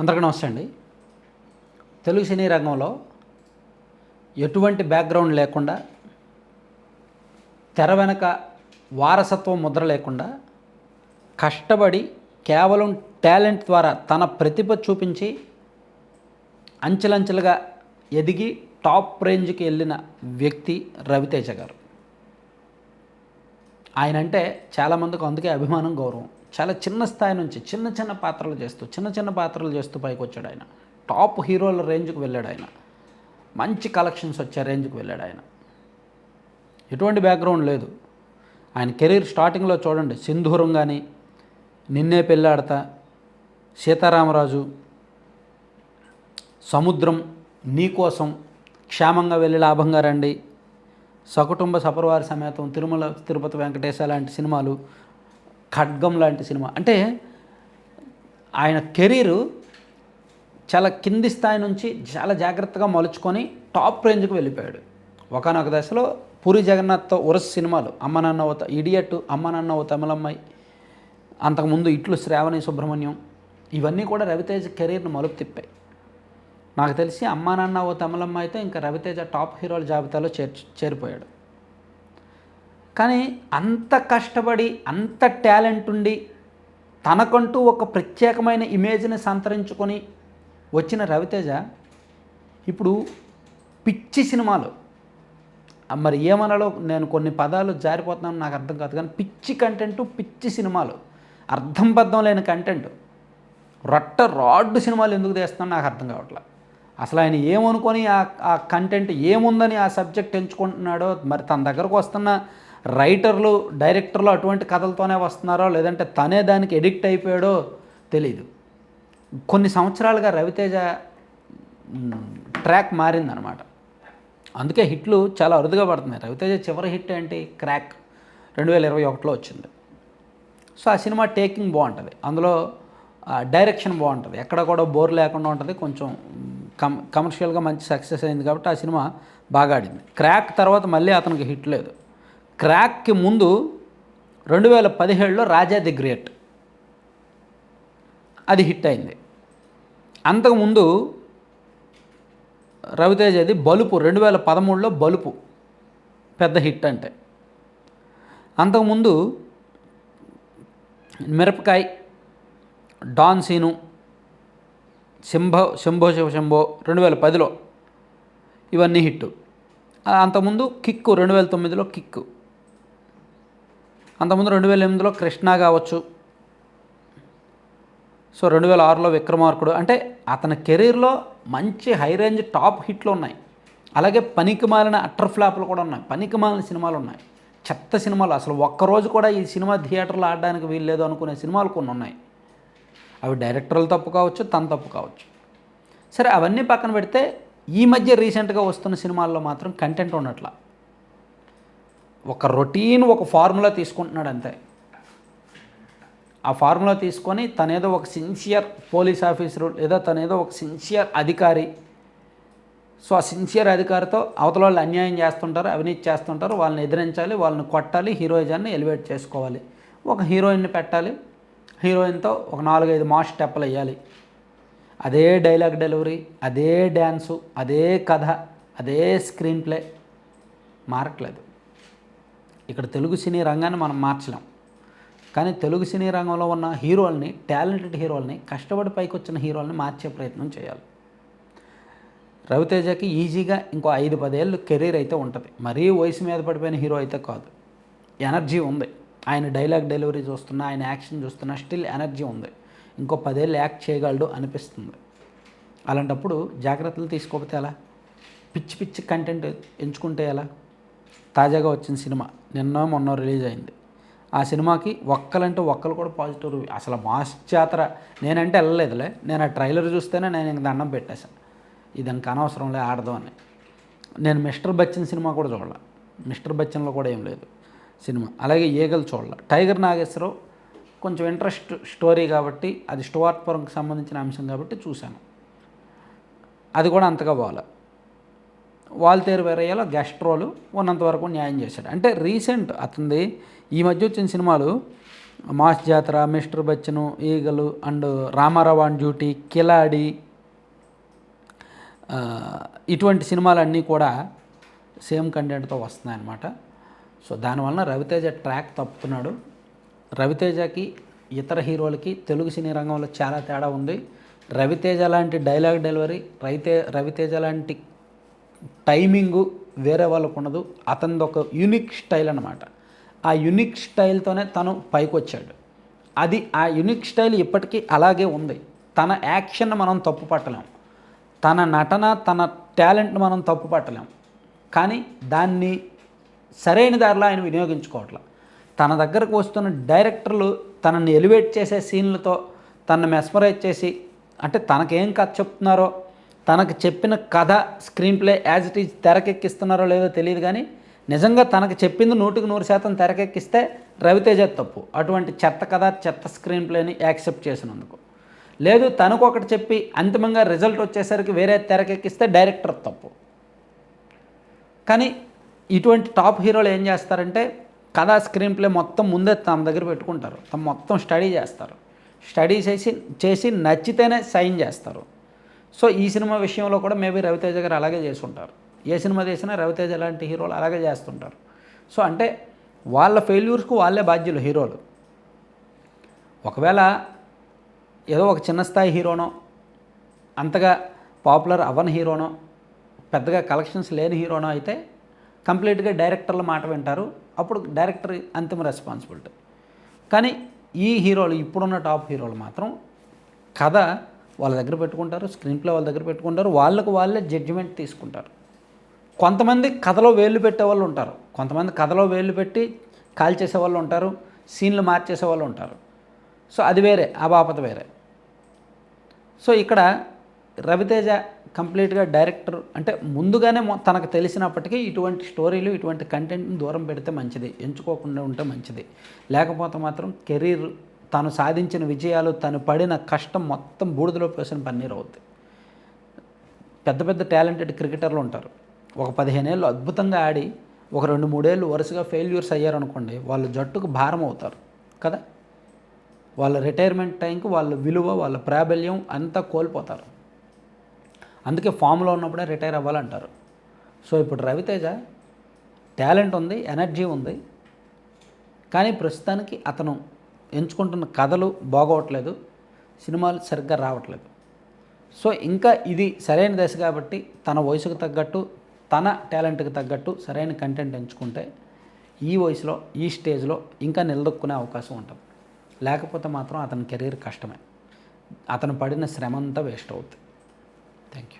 అందరికీ నమస్తే అండి. తెలుగు సినీ రంగంలో ఎటువంటి బ్యాక్గ్రౌండ్ లేకుండా తెర వెనక వారసత్వం ముద్ర లేకుండా కష్టపడి కేవలం టాలెంట్ ద్వారా తన ప్రతిభ చూపించి అంచెలంచెలుగా ఎదిగి టాప్ రేంజ్కి వెళ్ళిన వ్యక్తి రవితేజ గారు. ఆయన అంటే చాలామందికి అందుకే అభిమానం గౌరవం. చాలా చిన్న స్థాయి నుంచి చిన్న చిన్న పాత్రలు చేస్తూ చిన్న చిన్న పాత్రలు చేస్తూ పైకి వచ్చాడు ఆయన టాప్ హీరోల రేంజ్కి వెళ్ళాడు ఆయన. మంచి కలెక్షన్స్ వచ్చే రేంజ్కి వెళ్ళాడు ఆయన. ఎటువంటి బ్యాక్గ్రౌండ్ లేదు. ఆయన కెరీర్ స్టార్టింగ్లో చూడండి. సింధూరం కానీ నిన్నే పెళ్ళాడతా సీతారామరాజు సముద్రం నీకోసం క్షేమంగా వెళ్ళి లాభంగా రండి. సకుటుంబ సపరివార సమేతం తిరుమల తిరుపతి వెంకటేశ లాంటి సినిమాలు ఖడ్గం లాంటి సినిమా. అంటే ఆయన కెరీరు చాలా కింది స్థాయి నుంచి చాలా జాగ్రత్తగా మలుచుకొని టాప్ రేంజ్కి వెళ్ళిపోయాడు. ఒకనొక దశలో పూరి జగన్నాథ్తో వరుస సినిమాలు అమ్మ నాన్న ఓ ఇడియట్ అమ్మ నాన్న ఓ తమిళమ్మాయి అంతకుముందు ఇట్లు శ్రావణి సుబ్రహ్మణ్యం ఇవన్నీ కూడా రవితేజ కెరీర్ను మలుపు తిప్పాయి. నాకు తెలిసి అమ్మా నాన్న ఓ తమిళమ్మ అయితే ఇంకా రవితేజ టాప్ హీరోల జాబితాలో చేర్చి చేరిపోయాడు. కానీ అంత కష్టపడి అంత టాలెంట్ ఉండి తనకంటూ ఒక ప్రత్యేకమైన ఇమేజ్ని సంతరించుకొని వచ్చిన రవితేజ ఇప్పుడు పిచ్చి సినిమాలు. మరి ఏమనాలో నేను కొన్ని పదాలు జారిపోతున్నాను నాకు అర్థం కాదు కానీ పిచ్చి కంటెంట్ పిచ్చి సినిమాలు. అర్థం బద్ధం లేని కంటెంట్. రొట్ట రాడ్డు సినిమాలు ఎందుకు తీస్తున్నాను నాకు అర్థం కావట్లే. అసలు ఆయన ఏమనుకొని ఆ ఆ కంటెంట్ ఏముందని ఆ సబ్జెక్ట్ ఎంచుకుంటున్నాడో మరి తన దగ్గరకు వస్తున్న రైటర్లు డైరెక్టర్లు అటువంటి కథలతోనే వస్తున్నారో లేదంటే తనే దానికి ఎడిక్ట్ అయిపోయాడో తెలియదు కొన్ని సంవత్సరాలుగా రవితేజ ట్రాక్ మారిందనమాట. అందుకే హిట్లు చాలా అరుదుగా పడుతున్నాయి. రవితేజ చివరి హిట్ ఏంటి? క్రాక్ రెండు వేల ఇరవై ఒకటిలో వచ్చింది. సో ఆ సినిమా టేకింగ్ బాగుంటుంది. అందులో డైరెక్షన్ బాగుంటుంది. ఎక్కడ కూడా బోర్ లేకుండా ఉంటుంది. కొంచెం కమ్ కమర్షియల్గా మంచి సక్సెస్ అయింది కాబట్టి ఆ సినిమా బాగా ఆడింది. క్రాక్ తర్వాత మళ్ళీ అతనికి హిట్ లేదు. క్రాక్కి ముందు రెండు వేల పదిహేడులో రాజా ది గ్రేట్. అది హిట్ అయింది. అంతకుముందు రవితేజది బలుపు రెండు వేల పదమూడులో బలుపు పెద్ద హిట్ అంటే. అంతకుముందు మిరపకాయ్ డాన్ సీను శంభో శంభో శివ శంభో రెండు వేల పదిలో ఇవన్నీ హిట్ అంతకుముందు కిక్కు రెండు వేల తొమ్మిదిలో కిక్కు. అంతకుముందు రెండు వేల ఎనిమిదిలో కృష్ణ కావచ్చు. సో రెండు వేల ఆరులో విక్రమార్కుడు. అంటే అతని కెరీర్లో మంచి హై రేంజ్ టాప్ హిట్లు ఉన్నాయి. అలాగే పనికి మాలిన అట్టర్ ఫ్లాప్లు కూడా ఉన్నాయి. పనికి మాలిన సినిమాలు ఉన్నాయి. చెత్త సినిమాలు అసలు ఒక్కరోజు కూడా ఈ సినిమా థియేటర్లో ఆడడానికి వీల్లేదు అనుకునే సినిమాలు కొన్ని ఉన్నాయి. అవి డైరెక్టర్లు తప్పు కావచ్చు తన తప్పు కావచ్చు. సరే అవన్నీ పక్కన పెడితే ఈ మధ్య రీసెంట్గా వస్తున్న సినిమాల్లో మాత్రం కంటెంట్ ఉండట్లా. ఒక రొటీన్ ఒక ఫార్ములా తీసుకుంటున్నాడు అంతే. ఆ ఫార్ములా తీసుకొని తనేదో ఒక సిన్సియర్ పోలీస్ ఆఫీసరు లేదా తనేదో ఒక సిన్సియర్ అధికారి. సో ఆ సిన్సియర్ అధికారితో అవతల వాళ్ళు అన్యాయం చేస్తుంటారు అవినీతి చేస్తుంటారు వాళ్ళని ఎదిరించాలి వాళ్ళని కొట్టాలి హీరోయిజాన్ని ఎలివేట్ చేసుకోవాలి. ఒక హీరోయిన్ని పెట్టాలి హీరోయిన్తో ఒక నాలుగైదు మాస్ స్టెప్పులు వేయాలి. అదే డైలాగ్ డెలివరీ అదే డ్యాన్సు అదే కథ అదే స్క్రీన్ ప్లే. మారట్లేదు. ఇక్కడ తెలుగు సినీ రంగాన్ని మనం మార్చలేం. కానీ తెలుగు సినీ రంగంలో ఉన్న హీరోల్ని టాలెంటెడ్ హీరోల్ని కష్టపడి పైకి వచ్చిన హీరోల్ని మార్చే ప్రయత్నం చేయాలి. రవితేజకి ఈజీగా ఇంకో ఐదు పదేళ్ళు కెరీర్ అయితే ఉంటుంది. మరీ వయసు మీద పడిపోయిన హీరో అయితే కాదు. ఎనర్జీ ఉంది. ఆయన డైలాగ్ డెలివరీ చూస్తున్నా ఆయన యాక్షన్ చూస్తున్నా స్టిల్ ఎనర్జీ ఉంది. ఇంకో పదేళ్ళు యాక్ట్ చేయగలడు అనిపిస్తుంది. అలాంటప్పుడు జాగ్రత్తలు తీసుకోకపోతే ఎలా? పిచ్చి పిచ్చి కంటెంట్ ఎంచుకుంటే ఎలా? తాజాగా వచ్చిన సినిమా నిన్న మొన్న రిలీజ్ అయింది. ఆ సినిమాకి ఒక్కలంటే ఒక్కరు కూడా పాజిటివ్ రివ్యూ. అసలు మాస్ జాతర నేనంటే వెళ్ళలేదులే. నేను ఆ ట్రైలర్ చూస్తేనే నేను ఇంక దండం పెట్టేశాను. ఇదానికి అనవసరంలే ఆడదాం అని. నేను మిస్టర్ బచ్చన్ సినిమా కూడా చూడాల. మిస్టర్ బచ్చన్లో కూడా ఏం లేదు సినిమా. అలాగే ఈగలు చూడాల. టైగర్ నాగేశ్వరరావు కొంచెం ఇంట్రెస్ట్ స్టోరీ కాబట్టి అది స్టువార్ట్ సంబంధించిన అంశం కాబట్టి చూశాను. అది కూడా అంతగా బాగాలే వాల్తేరు వేరయ్యలో గ్యాస్ట్రోలు ఉన్నంత వరకు న్యాయం చేశాడు. అంటే రీసెంట్ అతనిది ఈ మధ్య వచ్చిన సినిమాలు మాస్ జాతర మిస్టర్ బచ్చను ఈగలు and Ramarao on duty Khiladi ఇటువంటి సినిమాలన్నీ కూడా సేమ్ కంటెంట్తో వస్తున్నాయన్నమాట. సో దానివలన రవితేజ ట్రాక్ తప్పుతున్నాడు. రవితేజకి ఇతర హీరోలకి తెలుగు సినీ రంగంలో చాలా తేడా ఉంది. రవితేజ లాంటి డైలాగ్ డెలివరీ రైతే రవితేజ లాంటి టైమింగు వేరే వాళ్ళకు ఉండదు. అతనిది ఒక యునిక్ స్టైల్ అనమాట ఆ యునిక్ స్టైల్తోనే తను పైకి వచ్చాడు అది ఆ యునిక్ స్టైల్ ఇప్పటికీ అలాగే ఉంది. తన యాక్షన్ మనం తప్పు పట్టలేం. తన నటన తన టాలెంట్ మనం తప్పు పట్టలేం. కానీ దాన్ని సరైన దారిలో ఆయన వినియోగించుకోవట్ల. తన దగ్గరకు వస్తున్న డైరెక్టర్లు తనని ఎలివేట్ చేసే సీన్లతో తనని మెస్మరైజ్ చేసి అంటే తనకేం కథ చెప్తున్నారో తనకు చెప్పిన కథ screen play as it is తెరకెక్కిస్తున్నారో లేదో తెలియదు కానీ నిజంగా తనకు చెప్పింది నూటికి నూరు శాతం తెరకెక్కిస్తే రవితేజ తప్పు. అటువంటి చెత్త కథ చెత్త స్క్రీన్ ప్లేని యాక్సెప్ట్ చేసినందుకు. లేదు తనకు ఒకటి చెప్పి అంతిమంగా రిజల్ట్ వచ్చేసరికి వేరే తెరకెక్కిస్తే డైరెక్టర్ తప్పు. కానీ ఇటువంటి టాప్ హీరోలు ఏం చేస్తారంటే కథ స్క్రీన్ ప్లే మొత్తం ముందే తమ దగ్గర పెట్టుకుంటారు. తమ మొత్తం స్టడీ చేస్తారు. స్టడీ చేసి చేసి నచ్చితేనే సైన్ చేస్తారు. సో ఈ సినిమా విషయంలో కూడా మేబీ రవితేజ గారు అలాగే చేసి ఉంటారు ఏ సినిమా చేసినా రవితేజ లాంటి హీరోలు అలాగే చేస్తుంటారు. సో అంటే వాళ్ళ ఫెయిల్యూర్స్కు వాళ్ళే బాధ్యులు హీరోలు. ఒకవేళ ఏదో ఒక చిన్న స్థాయి హీరోనో అంతగా పాపులర్ అవ్వని హీరోనో పెద్దగా కలెక్షన్స్ లేని హీరోనో అయితే కంప్లీట్గా డైరెక్టర్ల మాట వింటారు. అప్పుడు డైరెక్టర్ అంతిమ రెస్పాన్సిబిలిటీ. కానీ ఈ హీరోలు ఇప్పుడున్న టాప్ హీరోలు మాత్రం కథ వాళ్ళ దగ్గర పెట్టుకుంటారు స్క్రీన్ ప్లే వాళ్ళ దగ్గర పెట్టుకుంటారు వాళ్ళకు వాళ్ళే జడ్జిమెంట్ తీసుకుంటారు. కొంతమంది కథలో వేళ్ళు పెట్టే వాళ్ళు ఉంటారు. కొంతమంది కథలో వేళ్ళు పెట్టి కాల్ చేసే వాళ్ళు ఉంటారు సీన్లు మార్చేసే వాళ్ళు ఉంటారు. సో అది వేరే ఆ బాపత వేరే. సో ఇక్కడ రవితేజ కంప్లీట్గా డైరెక్టర్ అంటే ముందుగానే తనకు తెలిసినప్పటికీ ఇటువంటి స్టోరీలు ఇటువంటి కంటెంట్ని దూరం పెడితే మంచిది ఎంచుకోకుండా ఉంటే మంచిది. లేకపోతే మాత్రం కెరీర్ తను సాధించిన విజయాలు తను పడిన కష్టం మొత్తం బూడిదలో పోసిన పన్నీరు అవుద్ది. పెద్ద పెద్ద టాలెంటెడ్ క్రికెటర్లు ఉంటారు. ఒక పదిహేనేళ్ళు అద్భుతంగా ఆడి ఒక రెండు మూడేళ్ళు వరుసగా ఫెయిల్యూర్స్ అయ్యారనుకోండి వాళ్ళ జట్టుకు భారం అవుతారు కదా? వాళ్ళ రిటైర్మెంట్ టైంకి వాళ్ళ విలువ వాళ్ళ ప్రాబల్యం అంతా కోల్పోతారు. అందుకే ఫామ్లో ఉన్నప్పుడే రిటైర్ అవ్వాలంటారు. సో ఇప్పుడు రవితేజ టాలెంట్ ఉంది ఎనర్జీ ఉంది కానీ ప్రస్తుతానికి అతను ఎంచుకుంటున్న కథలు బాగోవట్లేదు సినిమాలు సరిగ్గా రావట్లేదు. సో ఇంకా ఇది సరైన దశ కాబట్టి తన వయసుకు తగ్గట్టు తన టాలెంట్కి తగ్గట్టు సరైన కంటెంట్ ఎంచుకుంటే ఈ వయసులో ఈ స్టేజ్లో ఇంకా నిలదొక్కునే అవకాశం ఉంటుంది. లేకపోతే మాత్రం అతని కెరీర్ కష్టమే. అతను పడిన శ్రమ అంతా వేస్ట్ అవుతుంది థ్యాంక్ యూ